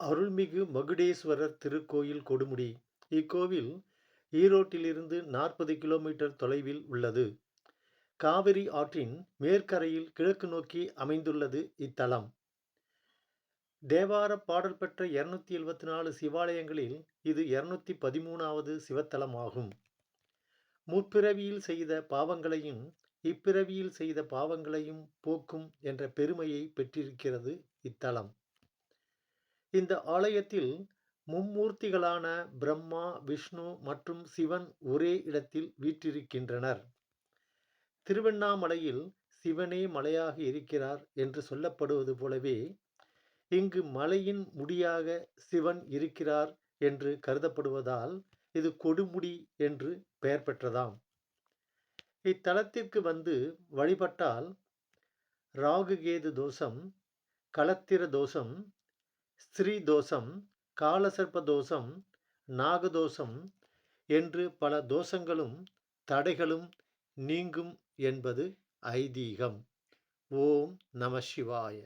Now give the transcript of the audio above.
அருள்மிகு மகுடேஸ்வரர் திருக்கோயில் கொடுமுடி. இக்கோவில் ஈரோட்டிலிருந்து நாற்பது கிலோமீட்டர் தொலைவில் உள்ளது. காவிரி ஆற்றின் மேற்கரையில் கிழக்கு நோக்கி அமைந்துள்ளது இத்தலம். தேவார பாடல் பெற்ற இருநூத்தி எழுபத்தி நாலு சிவாலயங்களில் இது இருநூத்தி பதிமூணாவது சிவத்தலமாகும். முற்பிறவியில் செய்த பாவங்களையும் இப்பிறவியில் செய்த பாவங்களையும் போக்கும் என்ற பெருமையை பெற்றிருக்கிறது இத்தலம். இந்த ஆலயத்தில் மும்மூர்த்திகளான பிரம்மா விஷ்ணு மற்றும் சிவன் ஒரே இடத்தில் வீற்றிருக்கின்றனர். திருவண்ணாமலையில் சிவனே மலையாக இருக்கிறார் என்று சொல்லப்படுவது போலவே இங்கு மலையின் முடியாக சிவன் இருக்கிறார் என்று கருதப்படுவதால் இது கொடுமுடி என்று பெயர் பெற்றதாம். இத்தலத்திற்கு வந்து வழிபட்டால் ராகுகேது தோஷம் களத்திர தோஷம் ஸ்திரீ தோஷம் காலசர்ப்ப தோஷம் நாகதோஷம் என்று பல தோஷங்களும் தடைகளும் நீங்கும் என்பது ஐதீகம். ஓம் நம சிவாய.